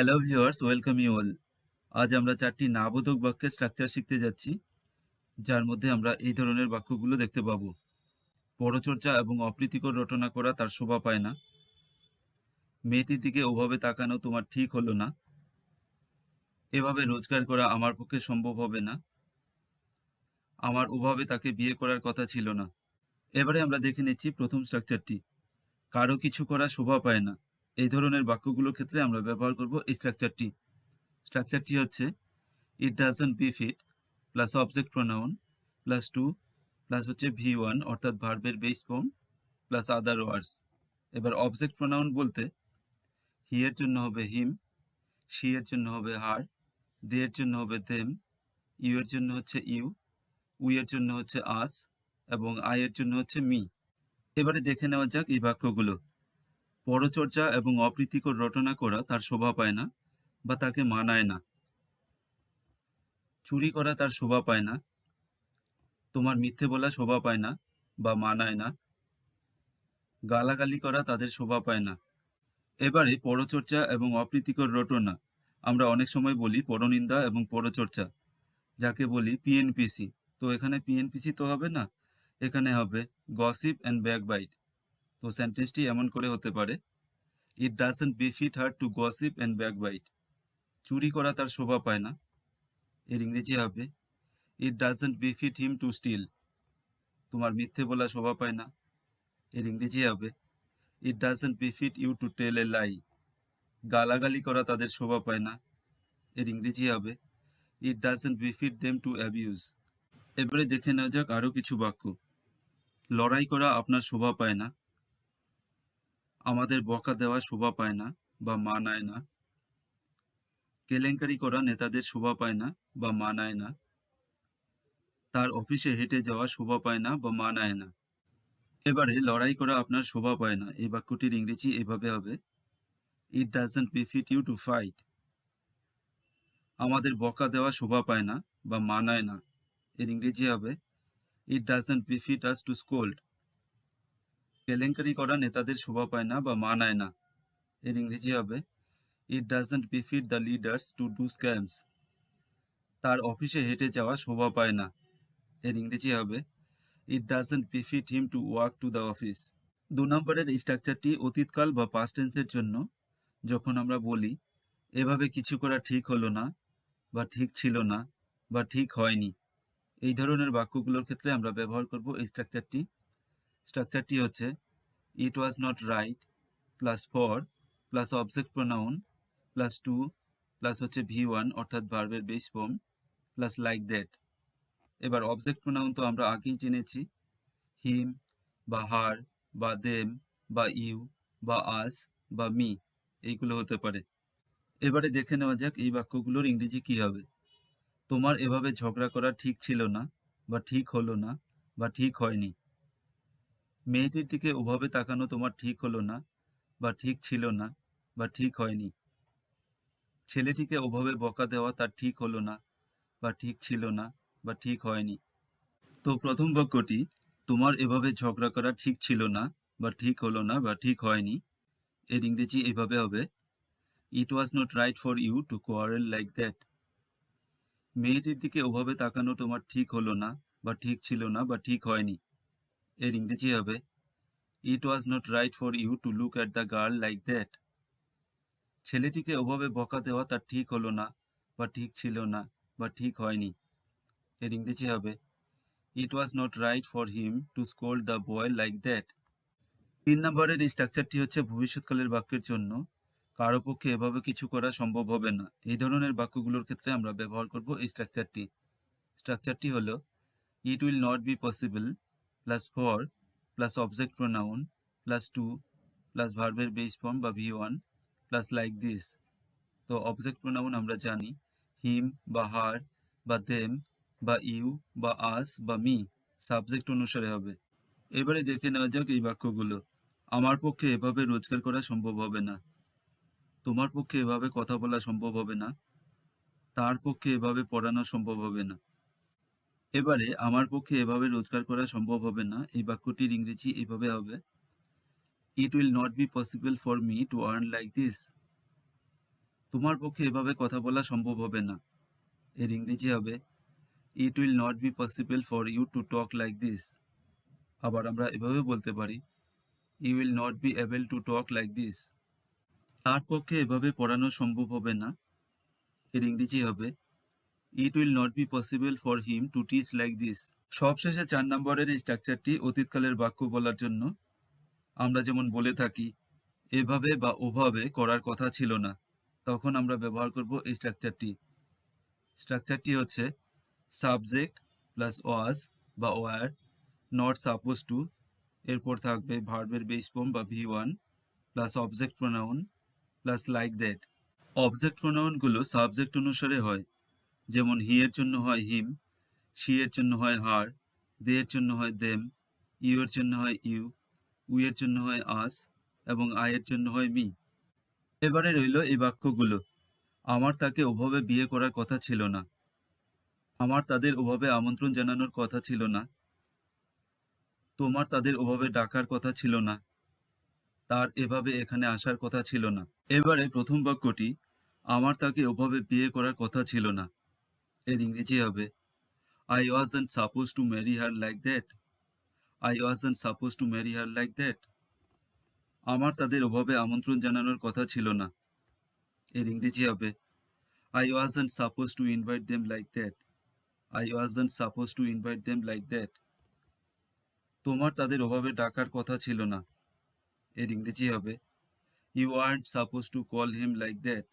Hello viewers welcome you all আজ আমরা চারটি নাবোধক বাক্যের স্ট্রাকচার শিখতে যাচ্ছি, যার মধ্যে আমরা এই ধরনের বাক্যগুলো দেখতে পাবো। পরচর্চা এবং অপ্রীতিকর রটনা করা তার শোভা পায় না। মেয়েটির দিকে ওভাবে তাকানো তোমার ঠিক হলো না। এভাবে রোজগার করা আমার পক্ষে সম্ভব হবে না। আমার ওভাবে তাকে বিয়ে করার কথা ছিল না। এবারে আমরা দেখে নিচ্ছি প্রথম স্ট্রাকচারটি কারও কিছু করা শোভা পায় না। এই ধরনের বাক্যগুলোর ক্ষেত্রে আমরা ব্যবহার করব স্ট্রাকচারটি স্ট্রাকচারটি হচ্ছে it doesn't befit plus object pronoun plus to plus হচ্ছে ভি ওয়ান অর্থাৎ ভার্বের base form plus other words এবার অবজেক্ট প্রোনাউন বলতে হি এর জন্য হবে হিম শি এর জন্য হবে হার দে এর জন্য হবে দেম ইউ এর জন্য হচ্ছে ইউ উই এর জন্য হচ্ছে আস এবং আই এর জন্য হচ্ছে মি এবারে দেখে নেওয়া যাক এই বাক্যগুলো। পরচর্চা এবং অপ্রীতিকর রটনা করা তার শোভা পায় না বা তাকে মানায় না। চুরি করা তার শোভা পায় না। তোমার মিথ্যে বলা শোভা পায় না বা মানায় না। গালাগালি করা তাদের শোভা পায় না। এবারে পরচর্চা এবং অপ্রীতিকর রটনা। আমরা অনেক সময় বলি পরনিন্দা এবং পরচর্চা। যাকে বলি পিএনপিসি তো এখানে পিএনপিসি তো হবে না, এখানে হবে গসিপ অ্যান্ড ব্যাকবাইট তো সেন্টেন্সটি এমন করে হতে পারে it doesn't befit her to gossip and backbite চুরি করা তার শোভা পায় না। এর ইংরেজি হবে it doesn't befit him to steal তোমার মিথ্যে বলা শোভা পায় না। এর ইংরেজি হবে it doesn't befit you to tell a lie গালাগালি করা তাদের শোভা পায় না। এর ইংরেজি হবে it doesn't befit them to abuse এবারে দেখে নেওয়া যাক আরও কিছু বাক্য। লড়াই করা আপনার শোভা পায় না। আমাদের বকা দেওয়া শোভা পায় না বা মানায় না। কেলেঙ্কারি করা নেতাদের শোভা পায় না বা মানায় না। তার অফিসে হেঁটে যাওয়া শোভা পায় না বা মানায় না। এবারে লড়াই করা আপনার শোভা পায় না। এই বাক্যটির ইংরেজি এভাবে হবে it doesn't befit you to fight আমাদের বকা দেওয়া শোভা পায় না বা মানায় না। এর ইংরেজি হবে it doesn't befit us to scold কেলেঙ্কারি করা নেতাদের শোভা পায় না বা মানায় না। এর ইংরেজি হবে it doesn't befit the leaders to do scams তার অফিসে হেঁটে যাওয়া শোভা পায় না। এর ইংরেজি হবে it doesn't befit him to walk to the office দু নম্বরের স্ট্রাকচারটি অতীতকাল বা পাস্ট টেন্সের জন্য। যখন আমরা বলি, এভাবে কিছু করা ঠিক হলো না, বা ঠিক ছিল না, বা ঠিক হয়নি। এই ধরনের বাক্যগুলোর ক্ষেত্রে আমরা ব্যবহার করব এই স্ট্রাকচারটি স্ট্রাকচারটি হচ্ছে it was not right plus for plus object pronoun plus to plus হচ্ছে ভি ওয়ান অর্থাৎ ভার্বের base form plus like that এবার অবজেক্ট প্রোনাউন তো আমরা আগেই জেনেছি। হিম বা হার বা দেম বা ইউ বা আস বা মি এইগুলো হতে পারে। এবারে দেখে নেওয়া যাক এই বাক্যগুলোর ইংরেজি কি হবে। তোমার এভাবে ঝগড়া করা ঠিক ছিল না, বা ঠিক হলো না, বা ঠিক হয়নি। মেয়েটির দিকে ওভাবে তাকানো তোমার ঠিক হলো না, বা ঠিক ছিল না, বা ঠিক হয়নি। ছেলেটিকে ওভাবে বকা দেওয়া তার ঠিক হলো না, বা ঠিক ছিল না, বা ঠিক হয়নি। তো প্রথম বাক্যটি, তোমার এভাবে ঝগড়া করা ঠিক ছিল না, বা ঠিক হলো না, বা ঠিক হয়নি। এর ইংরেজি এভাবে হবে it was not right for you to quarrel like that মেয়েটির দিকে ওভাবে তাকানো তোমার ঠিক হলো না, বা ঠিক ছিল না, বা ঠিক হয়নি। এর ইংরেজি হবে। It was not right for you to look at the girl like that ছেলেটিকে ওভাবে বকা দেওয়া তার ঠিক হলো না, বা ঠিক ছিল না, বা ঠিক হয়নি। এর ইংরেজি হবে। It was not right for him to scold the boy like that তিন নম্বরের এই স্ট্রাকচারটি হচ্ছে ভবিষ্যৎকালের বাক্যের জন্য। কারও পক্ষে এভাবে কিছু করা সম্ভব হবে না। এই ধরনের বাক্যগুলোর ক্ষেত্রে আমরা ব্যবহার করব এই স্ট্রাকচারটি স্ট্রাকচারটি হলো it will not be possible plus for plus object pronoun plus to plus ভার্বের বেস ফর্ম বা V one plus like this তো অবজেক্ট প্রোনাউন আমরা জানি হিম বা হার বা দেম বা ইউ বা আস বা মি সাবজেক্ট অনুসারে হবে। এবারে দেখে নেওয়া যাক এই বাক্যগুলো। আমার পক্ষে এভাবে রোজগার করা সম্ভব হবে না। তোমার পক্ষে এভাবে কথা বলা সম্ভব হবে না। তার পক্ষে এভাবে পড়ানো সম্ভব হবে না। এবারে আমার পক্ষে এভাবে রোজগার করা সম্ভব হবে না। এই বাক্যটির ইংরেজি এভাবে হবে it will not be possible for me to earn like this তোমার পক্ষে এভাবে কথা বলা সম্ভব হবে না। এর ইংরেজি হবে it will not be possible for you to talk like this আবার আমরা এভাবে বলতে পারি you will not be able to talk like this তার পক্ষে এভাবে পড়ানো সম্ভব হবে না। এর ইংরেজি হবে it will not be possible for him to teach like this সবশেষে চার নম্বরের এই স্ট্রাকচারটি অতীতকালের বাক্য বলার জন্য আমরা যেমন বলে থাকি, এভাবে বা ওভাবে করার কথা ছিল না, তখন আমরা ব্যবহার করব এই স্ট্রাকচারটি স্ট্রাকচারটি হচ্ছে সাবজেক্ট প্লাস ওয়াজ বা ওয়ার নট সাপোজ টু এরপর থাকবে ভার্বের বেস ফর্ম বা V one plus object pronoun plus like that object প্রোনাউনগুলো subject অনুসারে হয়। যেমন হি এর জন্য হয় হিম শি এর জন্য হয় হার দে এর জন্য হয় দেম ইউ এর জন্য হয় ইউ উই এর জন্য হয় আস এবং আই এর জন্য হয় মি এবারে রইল এই বাক্যগুলো। আমার তাকে ওভাবে বিয়ে করার কথা ছিল না। আমার তাদের ওভাবে আমন্ত্রণ জানানোর কথা ছিল না। তোমার তাদের ওভাবে ডাকার কথা ছিল না। তার এভাবে এখানে আসার কথা ছিল না। এবারে প্রথম বাক্যটি, আমার তাকে ওভাবে বিয়ে করার কথা ছিল না। এর ইংরেজি হবে I was wasn't suppose to marry her like that I was wasn't suppose to marry her like that আমার তাদের ওভাবে আমন্ত্রণ জানানোর কথা ছিল না। এর ইংরেজি হবে I was wasn't suppose to invite them like that I was wasn't suppose to invite them like that তোমার তাদের ওভাবে ডাকার কথা ছিল না। এর ইংরেজি হবে you art suppose to call him like that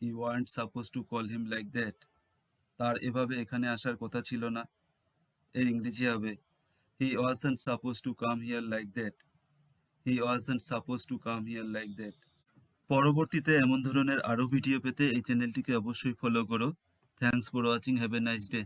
you art suppose to call him like that তার এভাবে এখানে আসার কথা ছিল না। এর ইংরেজি হবে he wasn't suppose to come here like that he wasn't suppose to come here like that পরবর্তীতে এমন ধরনের আরও ভিডিও পেতে এই চ্যানেলটিকে অবশ্যই ফলো করো। Thanks for watching have a nice day